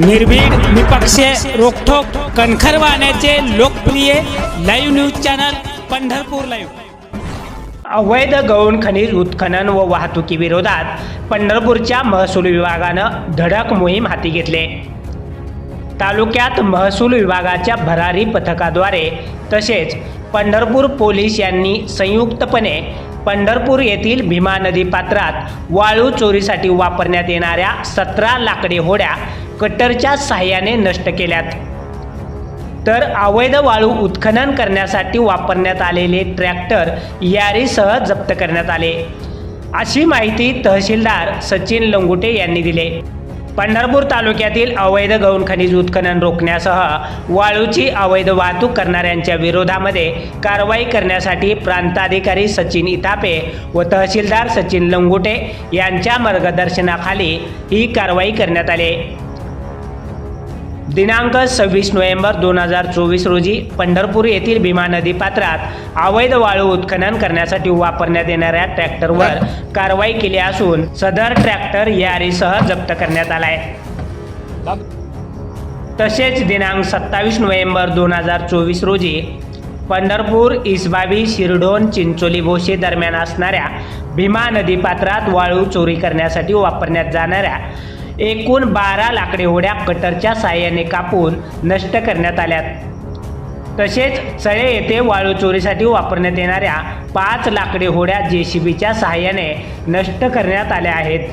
निर्भीड निपक्ष रोखोक कणखर वाहण्याचे लोकप्रिय live news channel Pandharpur live अवैध गौण खनिज उत्खनन व वाहतुकीविरोधात पंढरपूरच्या महसूल विभागानं धडक मोहीम हाती घेतले. तालुक्यात महसूल विभागाच्या भरारी पथकाद्वारे तसेच पंढरपूर पोलीस यांनी संयुक्तपणे पंढरपूर येथील भीमा नदी पात्रात वाळू चोरीसाठी वापरण्यात येणाऱ्या सतरा लाकडी होड्या कटरच्या सहाय्याने नष्ट केल्यात. तर अवैध वाळू उत्खनन करण्यासाठी वापरण्यात आलेले ट्रॅक्टर यारीसह जप्त करण्यात आले. अशी माहिती तहसीलदार सचिन लंगुटे यांनी दिले. पंढरपूर तालुक्यातील अवैध गौण खनिज उत्खनन रोखण्यासह वाळूची अवैध वाहतूक करणाऱ्यांच्या विरोधामध्ये कारवाई करण्यासाठी प्रांताधिकारी सचिन इतापे व तहसीलदार सचिन लंगुटे यांच्या मार्गदर्शनाखाली ही कारवाई करण्यात आली. दिनांक सव्वीस नोव्हेंबर दोन हजार चोवीस रोजी पंढरपूर येथील भीमा नदी पात्रात अवैध वाळू उत्खनन करण्यासाठी वापरण्यात येणाऱ्या ट्रॅक्टरवर कारवाई केली असून सदर ट्रॅक्टर यारीसह जप्त करण्यात आलाय. तसेच दिनांक सत्तावीस नोव्हेंबर दोन हजार चोवीस रोजी पंढरपूर इसबावी शिरडोन चिंचोली भोशी दरम्यान असणाऱ्या भीमा नदी पात्रात वाळू चोरी करण्यासाठी वापरण्यात जाणाऱ्या एकूण बारा लाकडी होड्या कटरच्या साहाय्याने कापून नष्ट करण्यात आल्यात. तसेच चळे येथे वाळू चोरीसाठी वापरण्यात येणाऱ्या पाच लाकडी होड्या जेसीबीच्या सहाय्याने नष्ट करण्यात आल्या आहेत.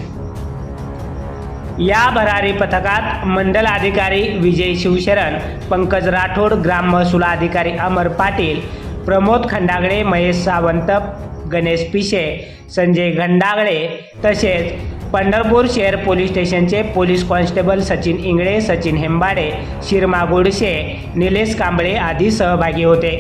या भरारी पथकात मंडल अधिकारी विजय शिवशरण पंकज राठोड ग्राम महसूल अधिकारी अमर पाटील प्रमोद खंडागळे महेश सावंत गणेश पिशे संजय घंडागळे तसेच पंढरपूर शहर पोलीस स्टेशनचे पोलीस कॉन्स्टेबल सचिन इंगळे सचिन हेंबाडे शिरमा गोडसे निलेश कांबळे आदी सहभागी होते.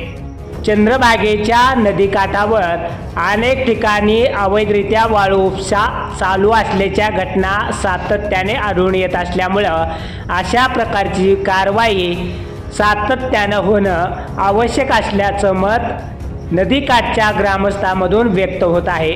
चंद्रभागेच्या नदीकाठावर अनेक ठिकाणी अवैधरित्या वाळू उपसा चालू असल्याच्या घटना सातत्याने आढळून येत असल्यामुळं अशा प्रकारची कारवाई सातत्यानं होणं आवश्यक असल्याचं मत नदीकाठच्या ग्रामस्थांमधून व्यक्त होत आहे.